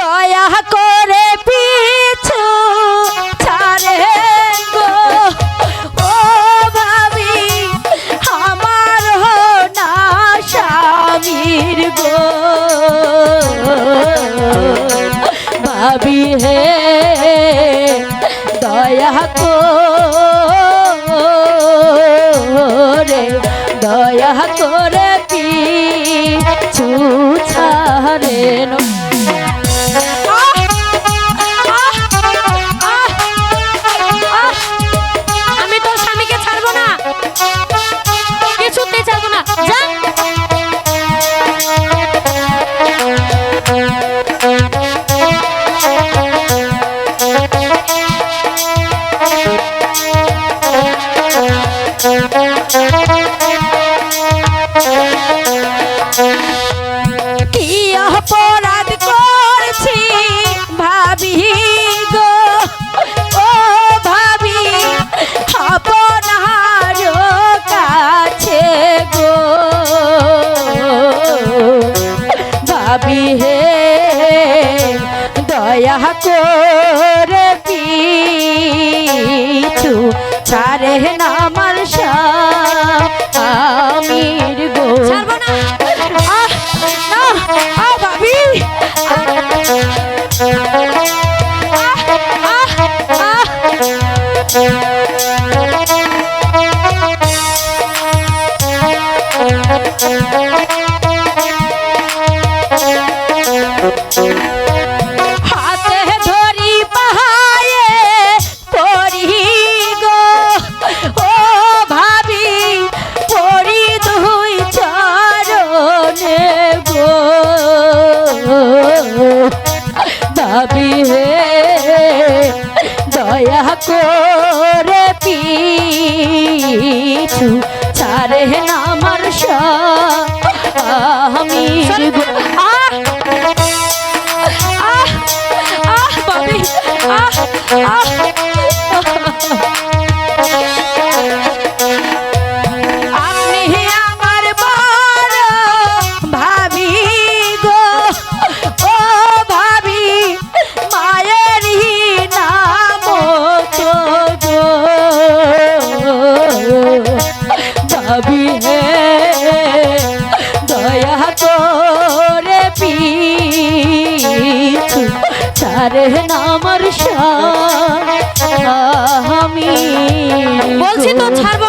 দয়া করে পিছু ছাড়ে গো। ভাবি, আমার না স্বামীর ভাবি হে, দয়া করে দয়া করে করে পিছু ছাড়ে না আমার স্বামীর গো। আহ আহ। করে পিছু ছাড়ে না আমার আমি আহ! আহ! আহ! আহ! তো ছাড়বো